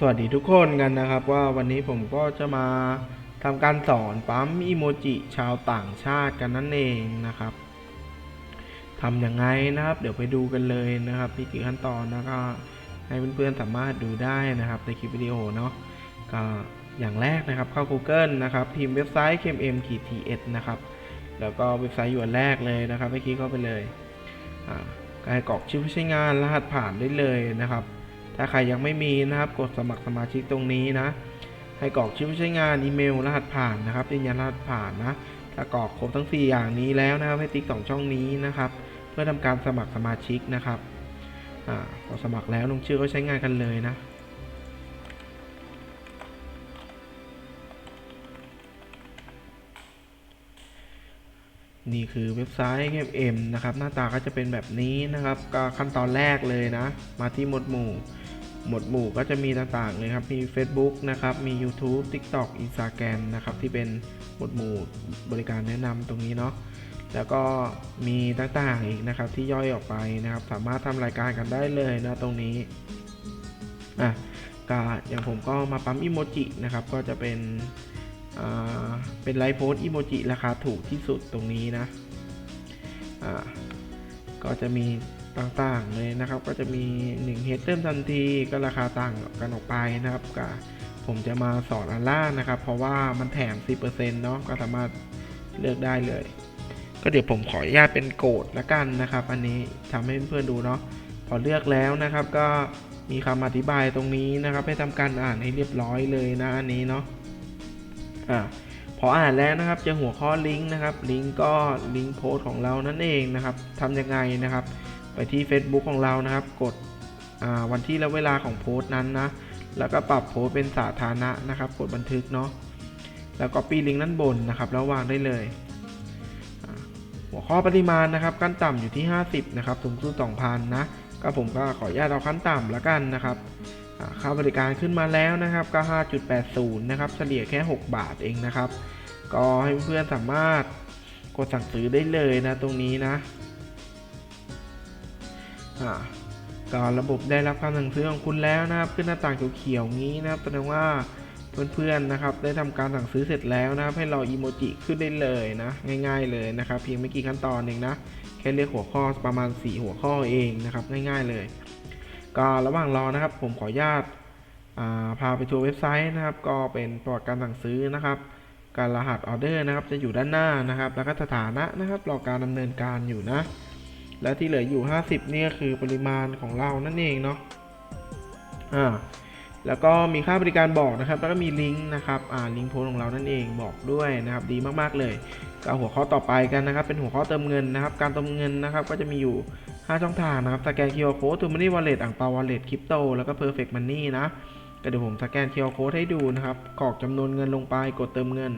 สวัสดีทุกคนกันนะครับว่าวันนี้ผมก็จะมาทำการสอนปั๊มอีโมจิชาวต่างชาติกันนั่นเองนะครับทำยังไงนะครับ เดี๋ยวไปดูกันเลยนะครับนี่คือขั้นตอนแล้วก็ให้เพื่อนๆสามารถดูได้นะครับในคลิปวิดีโอเนาะก็อย่างแรกนะครับเข้า Google นะครับพิมพ์เว็บไซต์ kmm ts นะครับแล้วก็เว็บไซต์อยู่อันแรกเลยนะครับให้คลิกเข้าไปเลยอ่าให้กรอกชื่อผู้ใช้งานรหัสผ่านได้เลยนะครับ ถ้าใครยังไม่มีนะครับ กดสมัครสมาชิกตรงนี้นะ ให้กรอกชื่อผู้ใช้งานอีเมลรหัสผ่านนะครับยืนยันรหัสผ่านนะถ้ากรอกครบทั้ง 4 อย่างนี้แล้วนะครับ ให้ติ๊กสองช่องนี้นะครับ เพื่อทำการสมัครสมาชิกนะครับอ่าพอสมัครแล้วลงชื่อก็ใช้งานกันเลยนะนี่คือเว็บไซต์ KM นะครับ หน้าตาก็จะเป็นแบบนี้นะครับ ก็ขั้นตอนแรกเลยนะ มาที่หมวดหมู่ หมวดหมู่ก็จะมีต่างๆเลยครับ มี Facebook นะครับ มี YouTube TikTok Instagram นะครับ ที่เป็นหมวดหมู่บริการแนะนำตรงนี้เนาะ แล้วก็มีต่างๆอีกนะครับที่ย่อยออกไปนะครับ สามารถทำรายการกันได้เลยนะตรงนี้ อะก็อย่างผมก็มาปั๊มอิโมจินะครับ ก็จะเป็นอ่าเป็นไลฟ์โพสอิโมจิราคาถูกที่สุดตรงนี้นะอ่าก็จะมี ต่างๆเลยนะครับ ก็จะมี1เฮดเติมทันทีก็ราคาต่างกันออกไปนะครับก็ผมจะมาสอนอันล่านะครับ เพราะว่ามันแถม 10%เนาะก็สามารถเลือกได้เลย ก็เดี๋ยวผมขออนุญาตเป็นโกดละกันนะครับ อันนี้ทำให้เพื่อนดูเนาะพอเลือกแล้วนะครับ ก็มีคำอธิบายตรงนี้นะครับ ให้ทำการอ่านให้เรียบร้อยเลยนะอันนี้เนาะอ่าพออ่านแล้วนะครับจะหัวข้อลิงก์นะครับลิงก์ก็ลิงก์โพสต์ของเรานั่นเองนะครับทำยังไงนะครับ ไปที่ Facebook ของเรานะครับ กดวันที่และเวลาของโพสต์นั้นนะ แล้วก็ปรับโพสต์เป็นสาธารณะนะครับ กดบันทึกเนาะ แล้วก็ปีลิงก์ด้านบนนะครับ แล้ววางได้เลย หัวข้อปริมาณนะครับ ขั้นต่ำอยู่ที่ 50 นะครับ สูงสุด2,000 นะ ก็ผมก็ขออนุญาตเอาขั้นต่ำแล้วกันนะครับค่าบริการขึ้นมาแล้วนะครับก็ 5.80 นะครับ เฉลี่ยแค่ 6 บาทเองนะครับ ก็ให้เพื่อนสามารถกดสั่งซื้อได้เลยนะตรงนี้นะ อ่าก็ระบบได้รับการสั่งซื้อของคุณแล้วนะครับ ขึ้นหน้าต่างเขียวๆงี้นะครับแสดงว่าเพื่อนๆนะครับ ได้ทำการสั่งซื้อเสร็จแล้วนะครับ ให้เรออีโมจิขึ้นได้เลยนะ ง่าย ๆเลยนะครับ เพียงไม่กี่ขั้นตอนเองนะ แค่เลือกหัวข้อประมาณ 4 หัวข้อเองนะครับ ง่ายๆเลย ก็ระหว่างรอนะครับ ผมขออนุญาตาพาไปทัวร์เว็บไซต์นะครับ ก็เป็นประวัติการสั่งซื้อนะครับการรหัสออเดอร์นะครับ จะอยู่ด้านหน้านะครับ แล้วก็สถานะนะครับ รอการดำเนินการอยู่นะ และที่เหลืออยู่ 50เนี่ยคือปริมาณของเรานั่นเองเนาะอ่าแล้วก็มีค่าบริการบอกนะครับ แล้วก็มีลิงก์นะครับอ่าลิงก์โพสของเรานั่นเองบอกด้วยนะครับ ดีมากๆเลยก็หัวข้อต่อไปกันนะครับ เป็นหัวข้อเติมเงินนะครับ การเติมเงินนะครับ ก็จะมีอยู่ 5 ช่องทางนะครับสแกน QR Code to Money Wallet อ่างเปา Wallet Crypto แล้วก็ Perfect Money นะก็เดี๋ยวผมสแกน QR Code ให้ดูนะครับกรอกจำนวนเงินลงไปกดเติมเงิน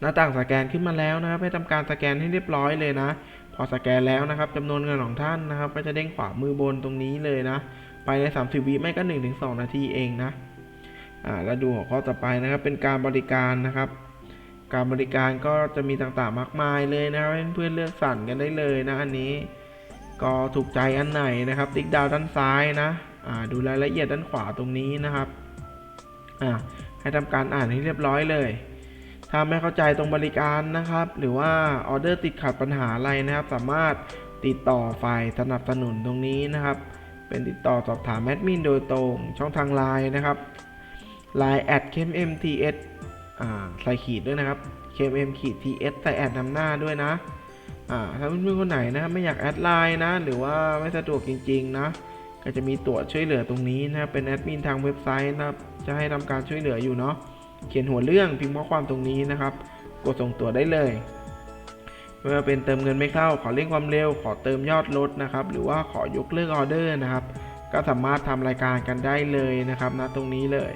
หน้าต่างสแกนขึ้นมาแล้วนะครับ ให้ทำการสแกนให้เรียบร้อยเลยนะ พอสแกนแล้วนะครับจำนวนเงินของท่านนะครับ ก็จะเด้งขวามือบนตรงนี้เลยนะภายใน 30 วิไม่ก็ 1-2 นาทีเองนะอ่าแล้วดูหัวข้อต่อไปนะครับ เป็นการบริการนะครับ การบริการก็จะมีต่างๆมากมายเลยนะครับเพื่อนๆเลือกสรรกันได้เลยนะอันนี้ ก็ถูกใจอันไหนนะครับ ติ๊กดาวด้านซ้ายนะอ่าดูรายละเอียดด้านขวาตรงนี้นะครับอ่าให้ทำการอ่านให้เรียบร้อยเลย ถ้าไม่เข้าใจตรงบริการนะครับ หรือว่าออเดอร์ติดขัดปัญหาอะไรนะครับ สามารถติดต่อฝ่ายสนับสนุนตรงนี้นะครับ เป็นติดต่อสอบถามแอดมินโดยตรงช่องทางไลน์นะครับ Line แอด KMTS อ่าใส่ขีดด้วยนะครับ KM ขีด TS ใส่แอดนำหน้าด้วยนะอ่าถ้าเพื่อนๆคนไหนนะครับไม่อยากแอดไลน์นะ หรือว่าไม่สะดวกจริง ๆ นะก็จะมีตรวช่วยเหลือตรงนี้นะครับเป็นแอดมินทางเว็บไซต์นะครับจะให้ทำการช่วยเหลืออยู่เนาะ เขียนหัวเรื่องพิมพ์ข้อความตรงนี้นะครับ กดส่งตัวได้เลยไม่ว่าเป็นเติมเงินไม่เข้า ขอเร่งความเร็ว ขอเติมยอดลดนะครับ หรือว่าขอยกเลิกออเดอร์นะครับ ก็สามารถทำรายการกันได้เลยนะครับนะตรงนี้เลย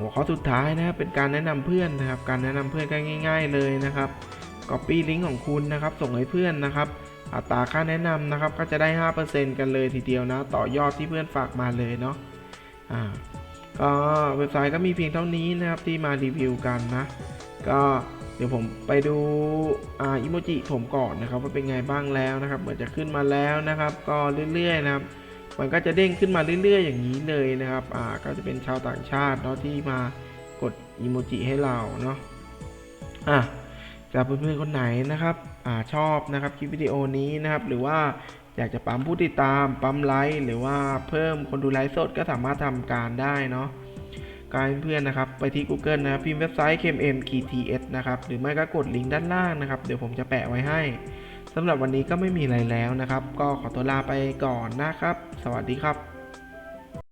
หัวข้อสุดท้ายนะครับเป็นการแนะนำเพื่อนนะครับ การแนะนำเพื่อนก็ง่าย ๆเลยนะครับ Copy ลิงก์ของคุณนะครับ ส่งให้เพื่อนนะครับ อัตราค่าแนะนำนะครับ ก็จะได้ 5%กันเลยทีเดียวนะ ต่อยอดที่เพื่อนฝากมาเลยเนาะ ก็เว็บไซต์ก็มีเพียงเท่านี้นะครับที่มารีวิวกันนะ ก็เดี๋ยวผมไปดูอ่าอิโมจิผมก่อนนะครับว่าเป็นไงบ้างแล้วนะครับเหมือนจะขึ้นมาแล้วนะครับ ก็เรื่อยๆนะครับ มันก็จะเด้งขึ้นมาเรื่อย ๆ อย่างนี้เลยนะครับอ่าก็จะเป็นชาวต่างชาติเนาะที่มากดอีโมจิให้เราเนาะอะจากเพื่อนๆคนไหนนะครับอ่าชอบนะครับคลิปวิดีโอนี้นะครับ หรือว่า อยากจะปั๊มผู้ติดตาม ปั๊มไลค์หรือว่าเพิ่มคนดูไลฟ์สดก็สามารถทำการได้เนาะการเพื่อนนะครับ ไปที่ Google นะครับพิมพ์เว็บไซต์ KMM KTS นะครับ หรือไม่ก็กดลิงก์ด้านล่างนะครับ เดี๋ยวผมจะแปะไว้ให้สำหรับวันนี้ก็ไม่มีอะไรแล้วนะครับ ก็ขอตัวลาไปก่อนนะครับ สวัสดีครับ